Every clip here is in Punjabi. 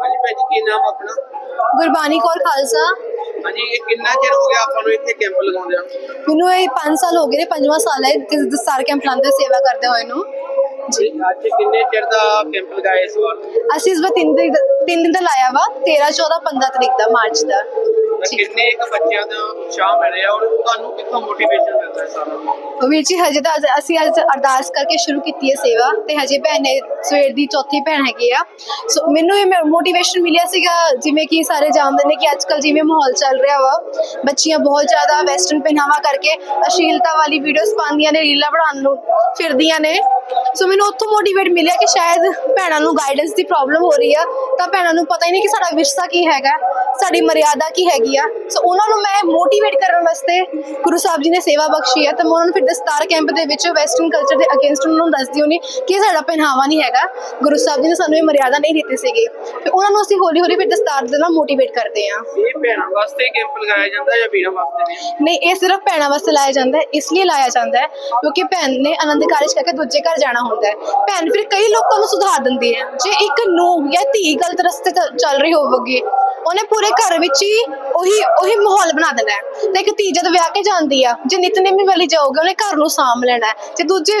ਹਾਂਜੀ ਭੈਣ ਜੀ ਕੀ ਨਾਮ ਆਪਣਾ? ਗੁਰਬਾਣੀ ਕੌਰ ਖਾਲਸਾ। ਹਾਂਜੀ ਇਹ ਕਿੰਨਾ ਚਿਰ ਹੋ ਗਿਆ ਆਪਾਂ ਨੂੰ ਇੱਥੇ ਕੈਂਪ ਲਗਾਉਂਦੇ ਆ ਮੈਨੂੰ ਇਹ 5 ਸਾਲ ਹੋ ਗਏ ਨੇ ਪੰਜਵਾਂ ਸਾਲ ਹੈ ਇਸ ਦਸਤਾਰ ਕੈਂਪ ਲਾਉਂਦੇ ਸੇਵਾ ਕਰਦੇ ਹੋਏ ਨੂੰ। ਜੀ ਅੱਜ ਕਿੰਨੇ ਚਿਰ ਦਾ ਕੈਂਪ ਲਗਾਇਆ ਇਸ ਵਾਰ? ਅਸੀਂ ਇਸ ਵਾਰ ਤਿੰਨ ਦਿਨ ਤਿੰਨ ਦਿਨ ਦਾ ਲਾਇਆ ਵਾ 13 14 15 ਤਰੀਕ ਦਾ ਮਾਰਚ ਦਾ। ਕਿੰਨੇ ਕੁ ਬੱਚਿਆਂ ਦਾ ਉਤਸ਼ਾਹ ਮਿਲਿਆ ਔਰ ਤੁਹਾਨੂੰ ਕਿੱਥੋਂ ਮੋਟੀਵੇਸ਼ਨ ਮਿਲਦਾ ਹੈ ਸਾਰਾ ਵੀਰ ਜੀ, ਹਜੇ ਤਾਂ ਅੱਜ- ਅਸੀਂ ਅੱਜ ਅਰਦਾਸ ਕਰਕੇ ਸ਼ੁਰੂ ਕੀਤੀ ਹੈ ਸੇਵਾ ਤੇ ਹਜੇ ਭੈਣ ਨੇ ਸਵੇਰ ਦੀ ਚੌਥੀ ਭੈਣ ਹੈਗੀ ਆ। ਸੋ ਮੈਨੂੰ ਇਹ ਮੋਟੀਵੇਸ਼ਨ ਮਿਲਿਆ ਸੀਗਾ ਜਿਵੇਂ ਕਿ ਸਾਰੇ ਜਾਣਦੇ ਨੇ ਕਿ ਅੱਜ ਕੱਲ ਜਿਵੇਂ ਮਾਹੌਲ ਚੱਲ ਰਿਹਾ ਵਾ, ਬੱਚੀਆਂ ਬਹੁਤ ਜ਼ਿਆਦਾ ਵੈਸਟਰਨ ਪਹਿਨਾਵਾ ਕਰਕੇ ਅਸ਼ੀਲਤਾ ਵਾਲੀ ਵੀਡੀਓਜ਼ ਪਾਉਂਦੀਆਂ ਨੇ, ਰੀਲਾਂ ਬਣਾਉਣ ਨੂੰ ਫਿਰਦੀਆਂ ਨੇ। ਸੋ ਮੈਨੂੰ ਉੱਥੋਂ ਮੋਟੀਵੇਟ ਮਿਲਿਆ ਕਿ ਸ਼ਾਇਦ ਭੈਣਾਂ ਨੂੰ ਗਾਈਡੈਂਸ ਦੀ ਪ੍ਰੋਬਲਮ ਹੋ ਰਹੀ ਆ। ਤਾਂ ਭੈਣਾਂ ਨੂੰ ਪਤਾ ਹੀ ਨਹੀਂ ਕਿ ਸਾਡਾ ਵਿਰਸਾ ਕੀ ਹੈਗਾ ਸਾਡੀ ਮਰਿਆਦਾ ਕੀ ਹੈਗੀ ਆ। ਸੋ ਉਹਨਾਂ ਨੂੰ ਮੈਂ ਮੋਟੀਵੇਟ ਕਰਨ ਵਾਸਤੇ ਗੁਰੂ ਸਾਹਿਬ ਜੀ ਨੇ ਸੇਵਾ ਬਖਸ਼ੀ ਆ ਤਾਂ ਮੈਂ ਉਹਨਾਂ ਨੂੰ ਫਿਰ ਦਸਤਾਰ ਕੈਂਪ ਦੇ ਵਿੱਚ ਵੈਸਟਰਨ ਕਲਚਰ ਦੇ ਅਗੇਂਸਟ ਉਹਨਾਂ ਨੂੰ ਦੱਸਦੀ ਹੁੰਨੀ ਕਿ ਇਹ ਸਾਡਾ ਪਹਿਨਾਵਾ ਨਹੀਂ ਹੈਗਾ। ਗੁਰੂ ਸਾਹਿਬ ਜੀ ਨੇ ਸਾਨੂੰ ਇਹ ਮਰਿਆਦਾ ਨਹੀਂ ਦਿੱਤੀ ਸੀਗੀ। ਫਿਰ ਉਹਨਾਂ ਨੂੰ ਅਸੀਂ ਹੌਲੀ ਹੌਲੀ ਫਿਰ ਦਸਤਾਰ ਦੇ ਨਾਲ ਮੋਟੀਵੇਟ ਕਰਦੇ ਆ ਇਹ ਭੈਣਾਂ ਵਾਸਤੇ ਕੈਂਪ ਲਗਾਇਆ ਜਾਂਦਾ ਜਾਂ ਵੀਰਾਂ ਵਾਸਤੇ ਨਹੀਂ ਇਹ ਸਿਰਫ ਭੈਣਾਂ ਵਾਸਤੇ ਲਾਇਆ ਜਾਂਦਾ ਹੈ ਇਸ ਲਈ ਲਾਇਆ ਜਾਂਦਾ ਹੈ ਕਿਉਂਕਿ ਭੈਣ ਨੇ ਆਨੰਦ ਕਾਰਜ ਕਰਕੇ ਦੂਜੇ ਘਰ ਜਾਣਾ ਹੁੰਦਾ ਹੈ। ਭੈਣ ਫਿਰ ਕਈ ਲੋਕਾਂ ਨੂੰ ਸੁਧਾਰ ਦਿੰਦੀ ਹੈ। ਜੇ ਇੱਕ ਨੂੰ ਜਾਂ ਧੀ ਗਲਤ ਰਸਤੇ ਚੱਲ ਰਹੀ ਹੋਵੇਗੀ। ਉਹਨੇ ਪੂਰੇ ਘਰ ਵਿੱਚ ਹੀ ਉਹੀ ਉਹੀ ਮਾਹੌਲ ਬਣਾ ਦੇਣਾ ਹੈ। ਤੇ ਇੱਕ ਧੀ ਜਦ ਵਿਆਹ ਕੇ ਜਾਂਦੀ ਆ ਜੇ ਨਿਤਨੇਮੀ ਵਾਲੀ ਜਾਊਗੀ ਉਹਨੇ ਘਰ ਨੂੰ ਸਾਂਭ ਲੈਣਾ ਹੈ। ਤੇ ਦੂਜੇ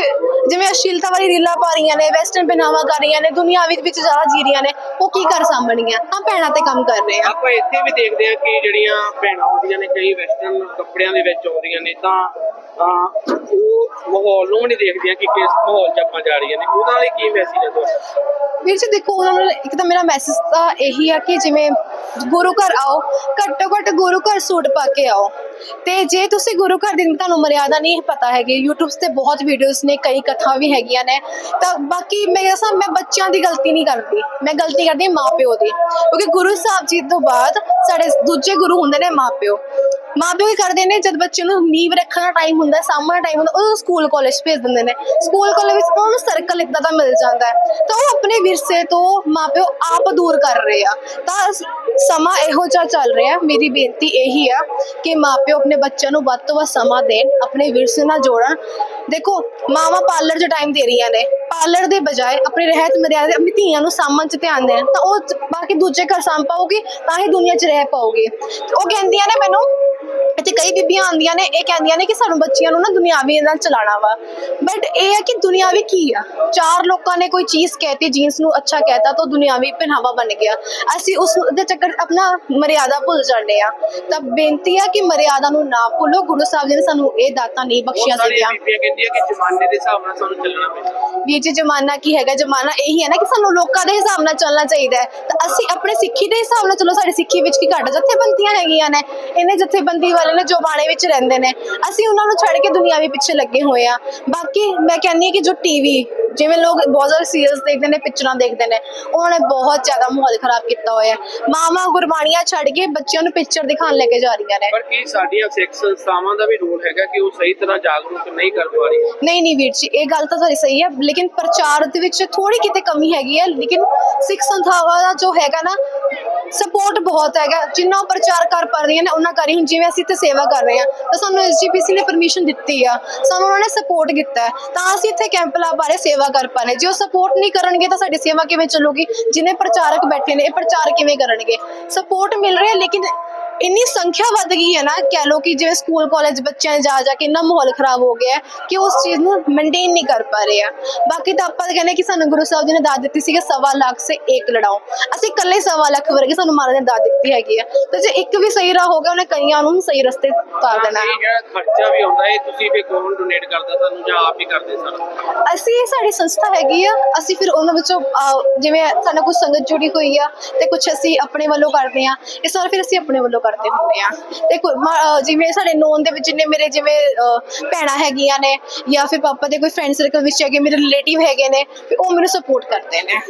ਜਿਵੇਂ ਅਸ਼ਲੀਲਤਾ ਵਾਲੀ ਰੀਲਾਂ ਪਾ ਰਹੀਆਂ ਨੇ ਵੈਸਟਰਨ ਪਹਿਨਾਵਾ ਕਰ ਰਹੀਆਂ ਨੇ ਦੁਨੀਆਵੀ ਵਿੱਚ ਜ਼ਿਆਦਾ ਜੀ ਰਹੀਆਂ ਨੇ ਉਹ ਕੀ ਕਰ ਸਾਂਭਣੀਆਂ ਤਾਂ ਭੈਣਾਂ ਤੇ ਕੰਮ ਕਰ ਰਹੇ ਆ। ਆਪਾਂ ਇੱਥੇ ਵੀ ਦੇਖਦੇ ਆ ਕਿ ਜਿਹੜੀਆਂ ਭੈਣਾਂ ਆਉਂਦੀਆਂ ਨੇ ਕਈ ਵੈਸਟਰਨ ਕੱਪੜਿਆਂ ਦੇ ਵਿੱਚ ਆਉਂਦੀਆਂ ਨੇ ਤਾਂ ਉਹ ਮਾਹੌਲ ਨੂੰ ਵੀ ਨਹੀਂ ਦੇਖਦੀਆਂ ਕਿ ਕਿਸ ਮਾਹੌਲ 'ਚ ਆਪਾਂ ਜਾ ਰਹੀਆਂ ਨੇ। ਉਹਦਾ ਲਈ ਕੀ ਮੈਸੇਜ ਹੈ ਤੁਹਾਡਾ? ਵੀਰ ਜੀ ਦੇਖੋ ਉਹਨਾਂ ਨੂੰ ਇੱਕ ਤਾਂ ਮੇਰਾ ਮੈਸੇਜ ਤਾਂ ਇਹੀ ਆ ਕਿ ਜਿਵੇਂ ਗੁਰੂ ਘਰ ਆਓ ਘੱਟੋ ਘੱਟ ਗੁਰੂ ਘਰ ਸੂਟ ਪਾ ਕੇ ਆਓ। ਤੇ ਜੇ ਤੁਸੀਂ ਗੁਰੂ ਘਰ ਦੀ ਤੁਹਾਨੂੰ ਮਰਿਆਦਾ ਨਹੀਂ ਪਤਾ ਹੈਗੀ, YouTube ਤੇ ਬਹੁਤ ਵੀਡੀਓਜ਼ ਨੇ, ਕਈ ਕਥਾ ਵੀ ਹੈਗੀਆਂ ਨੇ, ਤਾਂ ਬਾਕੀ ਮੈਂ ਕਹਿੰਦਾ ਮੈਂ ਬੱਚਿਆਂ ਦੀ ਗਲਤੀ ਨਹੀਂ ਕਰਦੀ। ਮੈਂ ਗਲਤੀ ਕਰਦੀ ਹਾਂ ਮਾਪਿਓ ਦੀ। ਕਿਉਂਕਿ ਗੁਰੂ ਸਾਹਿਬ ਜੀ ਤੋਂ ਬਾਅਦ ਸਾਡੇ ਦੂਜੇ ਗੁਰੂ ਹੁੰਦੇ ਨੇ ਮਾਪਿਓ। ਮਾਪਿਓ ਕੀ ਕਰਦੇ ਨੇ, ਜਦ ਬੱਚੇ ਨੂੰ ਨੀਂਵ ਰੱਖਣ ਦਾ ਟਾਈਮ ਹੁੰਦਾ ਸਾਹਮਣੇ ਟਾਈਮ ਹੁੰਦਾ ਉਹ ਸਕੂਲ ਕਾਲਜ ਭੇਜ ਦਿੰਦੇ ਨੇ। ਸਕੂਲ ਕਾਲਜ ਵਿੱਚ ਉਹਨਾਂ ਨੂੰ ਸਰਕਲ ਇਦਾਂ ਦਾ ਮਿਲ ਜਾਂਦਾ ਹੈ। ਤਾਂ ਉਹ ਆਪਣੇ ਵਿਰਸੇ ਤੋਂ ਮਾਪਿਓ ਆਪ ਦੂਰ ਕਰ ਰਹੇ ਆ। ਤਾਂ ਸਮਾਂ ਇਹੋ ਜਿਹਾ ਚੱਲ ਰਿਹਾ ਮੇਰੀ ਬੇਨਤੀ ਇਹੀ ਆ ਕਿ ਮਾਪਿਓ ਆਪਣੇ ਬੱਚਿਆਂ ਨੂੰ ਵੱਧ ਤੋਂ ਵੱਧ ਸਮਾਂ ਦੇਣ, ਆਪਣੇ ਵਿਰਸੇ ਨਾਲ ਜੋੜਨ। ਦੇਖੋ, ਮਾਵਾ ਪਾਰਲਰ 'ਚ ਟਾਈਮ ਦੇ ਰਹੀਆਂ ਨੇ। ਪਾਰਲਰ ਦੇ ਬਜਾਏ ਆਪਣੇ ਰਹਿਤ ਮਰਿਆਦਾ ਆਪਣੀ ਧੀਆਂ ਨੂੰ ਸਾਂਭਣ 'ਚ ਧਿਆਨ ਦੇਣ। ਤਾਂ ਉਹ ਬਾਕੀ ਦੂਜੇ ਘਰ ਸਾਂਭ ਪਾਉਗੀ, ਤਾਂ ਹੀ ਦੁਨੀਆ 'ਚ ਰਹਿ ਪਾਉਗੀ। ਉਹ ਕਹਿੰਦੀਆਂ ਨੇ ਮੈਨੂੰ ਇੱਥੇ ਕਈ ਬੀਬੀਆਂ ਆਉਂਦੀਆਂ ਨੇ ਇਹ ਕਹਿੰਦੀਆਂ ਨੇ ਕਿ ਸਾਨੂੰ ਬੱਚੀਆਂ ਨੂੰ ਨਾ ਦੁਨਿਆਵੀ ਨਾਲ ਚਲਾਣਾ ਵਾ। ਬਟ ਇਹ ਹੈ ਕਿ ਦੁਨਿਆਵੀ ਕੀ ਆ? ਚਾਰ ਲੋਕਾਂ ਨੇ ਕੋਈ ਚੀਜ਼ ਕਹਿਤੀ ਜੀਨਸ ਨੂੰ ਅੱਛਾ ਕਹਿਤਾ ਤਾਂ ਦੁਨਿਆਵੀ ਪਹਿਨਾਵਾ ਬਣ ਗਿਆ। ਅਸੀਂ ਉਸ ਦੇ ਚੱਕਰ ਆਪਣਾ ਮਰਿਆਦਾ ਭੁੱਲ ਜਾਂਦੇ ਆ। ਤਾਂ ਬੇਨਤੀ ਆ ਕਿ ਮਰਿਆਦਾ ਨੂੰ ਨਾ ਭੁੱਲੋ। ਗੁਰੂ ਸਾਹਿਬ ਜੀ ਨੇ ਸਾਨੂੰ ਇਹ ਦਾਤਾਂ ਨਹੀਂ ਬਖਸ਼ੀਆਂ ਸੀਗੀਆਂ ਬੀਬੀਆਂ ਕਹਿੰਦੀਆਂ ਕਿ ਜ਼ਮਾਨੇ ਦੇ ਹਿਸਾਬ ਨਾਲ ਸਾਨੂੰ ਚੱਲਣਾ ਪੈਂਦਾ। ਵੀ ਜੀ ਜਮਾਨਾ ਕੀ ਹੈਗਾ? ਜਮਾਨਾ ਇਹੀ ਹੈ ਨਾ ਕਿ ਸਾਨੂੰ ਲੋਕਾਂ ਦੇ ਹਿਸਾਬ ਨਾਲ ਚੱਲਣਾ ਚਾਹੀਦਾ ਹੈ। ਤਾਂ ਅਸੀਂ ਆਪਣੇ ਸਿੱਖੀ ਦੇ ਹਿਸਾਬ ਨਾਲ ਚਲੋ। ਸਾਡੀ ਸਿੱਖੀ ਵਿੱਚ ਕੀ ਘੱਟ ਜਥੇਬੰਦੀਆਂ ਹੈਗੀਆਂ ਨੇ। ਇਹਨੇ ਜਥੇਬੰਦੀ ਵਾਲੇ ਨੇ ਜੋ ਬਾਣੇ ਵਿੱਚ ਰਹਿੰਦੇ ਨੇ। ਅਸੀਂ ਉਹਨਾਂ ਨੂੰ ਛੱਡ ਕੇ ਦੁਨਿਆਵੀ ਪਿੱਛੇ ਲੱਗੇ ਹੋਏ ਆ। ਬਾਕੀ ਮੈਂ ਕਹਿੰਦੀ ਹਾਂ ਕਿ ਜੋ ਟੀਵੀ ਜਿਵੇਂ ਲੋਕ ਬਹੁਤ ਜ਼ਿਆਦਾ ਸੀਰੀਅਲਸ ਦੇਖਦੇ ਨੇ ਪਿਕਚਰਾਂ ਦੇਖਦੇ ਨੇ ਉਹਨਾਂ ਨੇ ਬਹੁਤ ਜ਼ਿਆਦਾ ਮਾਹੌਲ ਖਰਾਬ ਕੀਤਾ ਹੋਇਆ ਹੈ। ਮਾਵਾਂ ਗੁਰਬਾਣੀਆਂ ਛੱਡ ਕੇ ਬੱਚਿਆਂ ਨੂੰ ਪਿਕਚਰ ਦਿਖਾਉਣ ਲੈ ਕੇ ਜਾ ਰਹੀਆਂ ਨੇ। ਪਰ ਕੀ ਸਾਡੀਆਂ ਸਿੱਖ ਸੰਸਥਾਵਾਂ ਦਾ ਵੀ ਰੋਲ ਹੈਗਾ ਕਿ ਉਹ ਸਹੀ ਤਰ੍ਹਾਂ ਜਾਗਰੂਕ ਨਹੀਂ ਕਰ ਪਾ ਰਹੀ ਨਹੀਂ ਨਹੀਂ ਵੀਰ ਜੀ ਇਹ ਗੱਲ ਤਾਂ ਤੁਹਾਡੀ ਸਹੀ ਹੈ ਲੇਕਿਨ ਪ੍ਰਚਾਰ ਦੇ ਵਿੱਚ ਥੋੜੀ ਕਿਤੇ ਕਮੀ ਹੈਗੀ ਹੈ ਲੇਕਿਨ ਸਿੱਖ ਸੰਸਥਾਵਾਂ ਦਾ ਜੋ ਹੈਗਾ ਨਾ ਸਪੋਰਟ ਬਹੁਤ ਹੈਗਾ। ਜਿੰਨਾ ਪ੍ਰਚਾਰ ਕਰ ਪਾ ਰਹੀਆਂ ਨੇ, ਉਹਨਾਂ ਕਰੀ ਹੁਣ ਜਿਵੇਂ ਅਸੀਂ ਇੱਥੇ ਸੇਵਾ ਕਰ ਰਹੇ ਹਾਂ, ਤਾਂ ਸਾਨੂੰ ਐਸਜੀਪੀਸੀ ਨੇ ਪਰਮਿਸ਼ਨ ਦਿੱਤੀ ਆ। ਸਾਨੂੰ ਉਹਨਾਂ ਨੇ ਸਪੋਰਟ ਕੀਤਾ ਹੈ। ਤਾਂ ਅਸੀਂ ਇੱਥੇ ਕੈਂਪ ਲਾ ਪਾ ਰਹੇ ਸੇਵਾ ਕਰ ਪਾ ਰਹੇ ਜੇ ਉਹ ਸਪੋਰਟ ਨਹੀਂ ਕਰਨਗੇ, ਤਾਂ ਸਾਡੀ ਸੇਵਾ ਕਿਵੇਂ ਚੱਲੂਗੀ? ਜਿੰਨੇ ਪ੍ਰਚਾਰਕ ਬੈਠੇ ਨੇ, ਇਹ ਪ੍ਰਚਾਰ ਕਿਵੇਂ ਕਰਨਗੇ? ਸਪੋਰਟ ਮਿਲ ਰਿਹਾ, ਲੇਕਿਨ ਇੰਨੀ ਸੰਖਿਆ ਵੱਧ ਗਈ ਹੈ ਨਾ ਕਹਿ ਲੋ ਕਿ ਜਿਵੇਂ ਸਕੂਲ ਕਾਲਜ ਬੱਚਿਆਂ ਨੇ ਜਾ ਜਾ ਕੇ ਇੰਨਾ ਮਾਹੌਲ ਖਰਾਬ ਹੋ ਗਿਆ ਹੈ ਕਿ ਉਸ ਚੀਜ਼ ਨੂੰ ਮੇਨਟੇਨ ਨਹੀਂ ਕਰ ਪਾ ਰਹੇ ਆ। ਬਾਕੀ ਤਾਂ ਆਪਾਂ ਤਾਂ ਕਹਿੰਦੇ ਕਿ ਸਾਨੂੰ ਗੁਰੂ ਸਾਹਿਬ ਜੀ ਨੇ ਦਾਤ ਦਿੱਤੀ ਸੀ ਕਿ ਸਵਾ ਲੱਖ ਸੇ ਇੱਕ ਲੜਾਓ। ਅਸੀਂ ਇਕੱਲੇ ਸਵਾ ਲੱਖ ਵਰਗੇ ਸਾਨੂੰ ਮਹਾਰਾਜ ਨੇ ਦਾਤ ਦਿੱਤੀ ਹੈਗੀ ਆ। ਤੇ ਜੇ ਇੱਕ ਵੀ ਸਹੀ ਰਾਹ ਹੋ ਗਿਆ ਉਹਨੇ ਕਈਆਂ ਨੂੰ ਸਹੀ ਰਸਤੇ ਤਾਰ ਦੇਣਾ ਹੈ। ਖਰਚਾ ਵੀ ਆਉਂਦਾ ਹੈ ਤੁਸੀਂ ਵੀ ਕੌਣ ਡੋਨੇਟ ਕਰਦਾ ਤੁਹਾਨੂੰ ਜਾਂ ਆਪ ਹੀ ਕਰਦੇ ਸਾਰਾ ਅਸੀਂ ਸਾਡੀ ਸੰਸਥਾ ਹੈਗੀ ਆ ਅਸੀਂ ਫਿਰ ਉਹਨਾਂ ਵਿੱਚੋਂ ਅਹ, ਜਿਵੇਂ ਸਾਡੇ ਕੁਝ ਸੰਗਤ ਜੁੜੀ ਹੋਈ ਆ ਤੇ ਕੁਝ ਅਸੀਂ ਆਪਣੇ ਵੱਲੋਂ ਕਰਦੇ ਆ ਇਹ ਸਾਰਾ ਫਿਰ ਅਸੀਂ ਆਪਣੇ ਵੱਲੋਂ ਕਰਦੇ ਹੁੰਦੇ ਆ। ਤੇ ਜਿਵੇਂ ਸਾਡੇ ਨੋਨ ਦੇ ਵਿੱਚ ਜਿੰਨੇ ਮੇਰੇ ਜਿਵੇਂ ਅਹ, ਭੈਣਾਂ ਹੈਗੀਆਂ ਨੇ ਜਾਂ ਫਿਰ ਪਾਪਾ ਦੇ ਕੋਈ ਫਰੈਂਡ ਸਰਕਲ ਵਿੱਚ ਹੈਗੇ ਮੇਰੇ ਰਿਲੇਟਿਵ ਹੈਗੇ ਨੇ ਉਹ ਮੈਨੂੰ ਸਪੋਰਟ ਕਰਦੇ ਨੇ।